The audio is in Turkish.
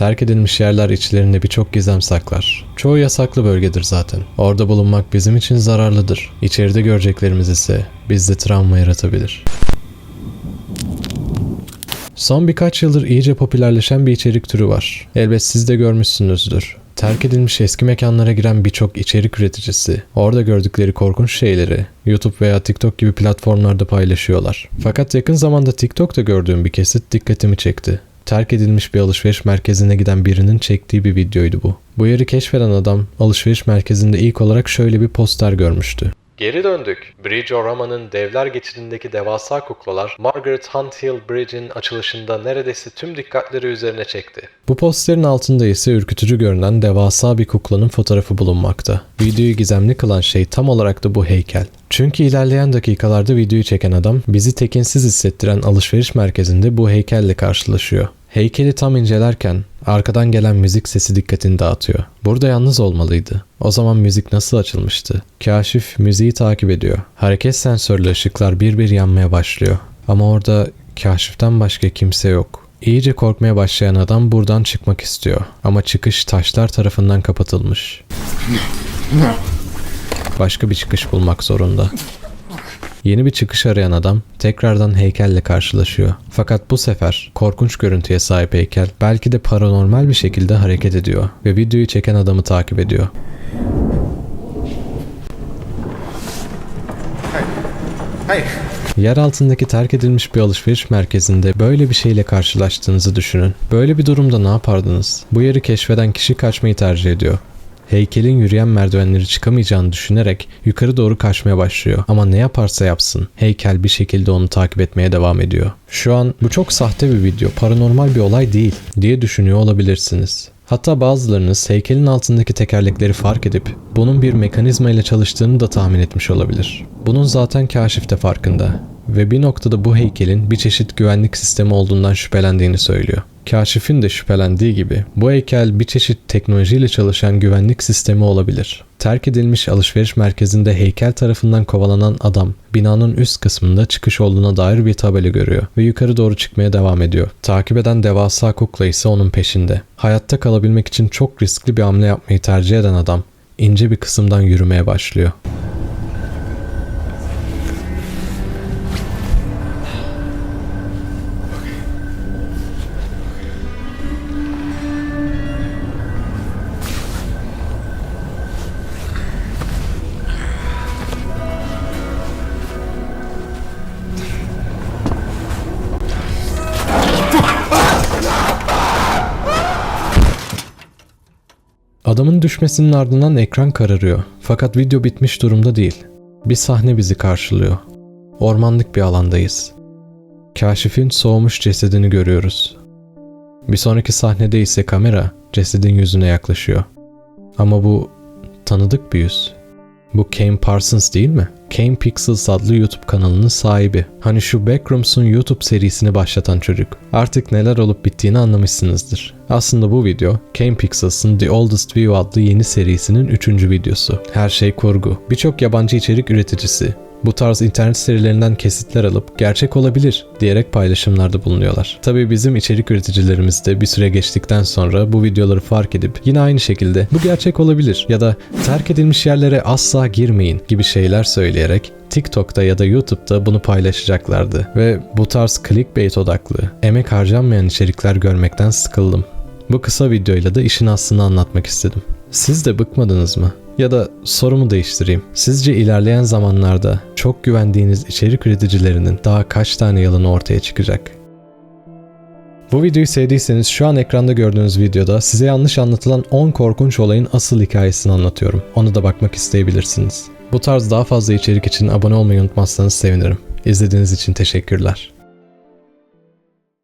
Terk edilmiş yerler içlerinde birçok gizem saklar. Çoğu yasaklı bölgedir zaten. Orada bulunmak bizim için zararlıdır. İçeride göreceklerimiz ise bizde travma yaratabilir. Son birkaç yıldır iyice popülerleşen bir içerik türü var. Elbet siz de görmüşsünüzdür. Terk edilmiş eski mekanlara giren birçok içerik üreticisi orada gördükleri korkunç şeyleri YouTube veya TikTok gibi platformlarda paylaşıyorlar. Fakat yakın zamanda TikTok'ta gördüğüm bir kesit dikkatimi çekti. Terk edilmiş bir alışveriş merkezine giden birinin çektiği bir videoydu bu. Bu yeri keşfeden adam alışveriş merkezinde ilk olarak şöyle bir poster görmüştü. Geri döndük. Bridge Orama'nın devler geçidindeki devasa kuklalar Margaret Hunt Hill Bridge'in açılışında neredeyse tüm dikkatleri üzerine çekti. Bu posterin altında ise ürkütücü görünen devasa bir kuklanın fotoğrafı bulunmakta. Videoyu gizemli kılan şey tam olarak da bu heykel. Çünkü ilerleyen dakikalarda videoyu çeken adam bizi tekinsiz hissettiren alışveriş merkezinde bu heykelle karşılaşıyor. Heykeli tam incelerken arkadan gelen müzik sesi dikkatini dağıtıyor. Burada yalnız olmalıydı. O zaman müzik nasıl açılmıştı? Kaşif müziği takip ediyor. Hareket sensörlü ışıklar bir bir yanmaya başlıyor. Ama orada kaşiften başka kimse yok. İyice korkmaya başlayan adam buradan çıkmak istiyor. Ama çıkış taşlar tarafından kapatılmış. Başka bir çıkış bulmak zorunda. Yeni bir çıkış arayan adam tekrardan heykelle karşılaşıyor. Fakat bu sefer korkunç görüntüye sahip heykel belki de paranormal bir şekilde hareket ediyor ve videoyu çeken adamı takip ediyor. Hey, Yer altındaki terk edilmiş bir alışveriş merkezinde böyle bir şeyle karşılaştığınızı düşünün. Böyle bir durumda ne yapardınız? Bu yeri keşfeden kişi kaçmayı tercih ediyor. Heykelin yürüyen merdivenleri çıkamayacağını düşünerek yukarı doğru kaçmaya başlıyor. Ama ne yaparsa yapsın heykel bir şekilde onu takip etmeye devam ediyor. Şu an bu çok sahte bir video, paranormal bir olay değil diye düşünüyor olabilirsiniz. Hatta bazılarınız heykelin altındaki tekerlekleri fark edip bunun bir mekanizma ile çalıştığını da tahmin etmiş olabilir. Bunun zaten kaşif de farkında ve bir noktada bu heykelin bir çeşit güvenlik sistemi olduğundan şüphelendiğini söylüyor. Kaşif'in de şüphelendiği gibi bu heykel bir çeşit teknolojiyle çalışan güvenlik sistemi olabilir. Terk edilmiş alışveriş merkezinde heykel tarafından kovalanan adam binanın üst kısmında çıkış olduğuna dair bir tabela görüyor ve yukarı doğru çıkmaya devam ediyor. Takip eden devasa kukla ise onun peşinde. Hayatta kalabilmek için çok riskli bir hamle yapmayı tercih eden adam ince bir kısımdan yürümeye başlıyor. Adamın düşmesinin ardından ekran kararıyor. Fakat video bitmiş durumda değil. Bir sahne bizi karşılıyor. Ormanlık bir alandayız. Kaşif'in soğumuş cesedini görüyoruz. Bir sonraki sahnede ise kamera cesedin yüzüne yaklaşıyor. Ama bu tanıdık bir yüz. Bu Kane Parsons değil mi? Kane Pixels adlı YouTube kanalının sahibi. Hani şu Backrooms'un YouTube serisini başlatan çocuk. Artık neler olup bittiğini anlamışsınızdır. Aslında bu video Kane Pixels'ın The Oldest View adlı yeni serisinin 3. videosu. Her şey kurgu. Birçok yabancı içerik üreticisi bu tarz internet serilerinden kesitler alıp gerçek olabilir diyerek paylaşımlarda bulunuyorlar. Tabii bizim içerik üreticilerimiz de bir süre geçtikten sonra bu videoları fark edip yine aynı şekilde bu gerçek olabilir ya da terk edilmiş yerlere asla girmeyin gibi şeyler söyleyerek TikTok'ta ya da YouTube'da bunu paylaşacaklardı ve bu tarz clickbait odaklı, emek harcanmayan içerikler görmekten sıkıldım. Bu kısa videoyla da işin aslını anlatmak istedim. Siz de bıkmadınız mı? Ya da sorumu değiştireyim. Sizce ilerleyen zamanlarda çok güvendiğiniz içerik üreticilerinin daha kaç tane yalanı ortaya çıkacak? Bu videoyu sevdiyseniz şu an ekranda gördüğünüz videoda size yanlış anlatılan 10 korkunç olayın asıl hikayesini anlatıyorum. Onu da bakmak isteyebilirsiniz. Bu tarz daha fazla içerik için abone olmayı unutmazsanız sevinirim. İzlediğiniz için teşekkürler.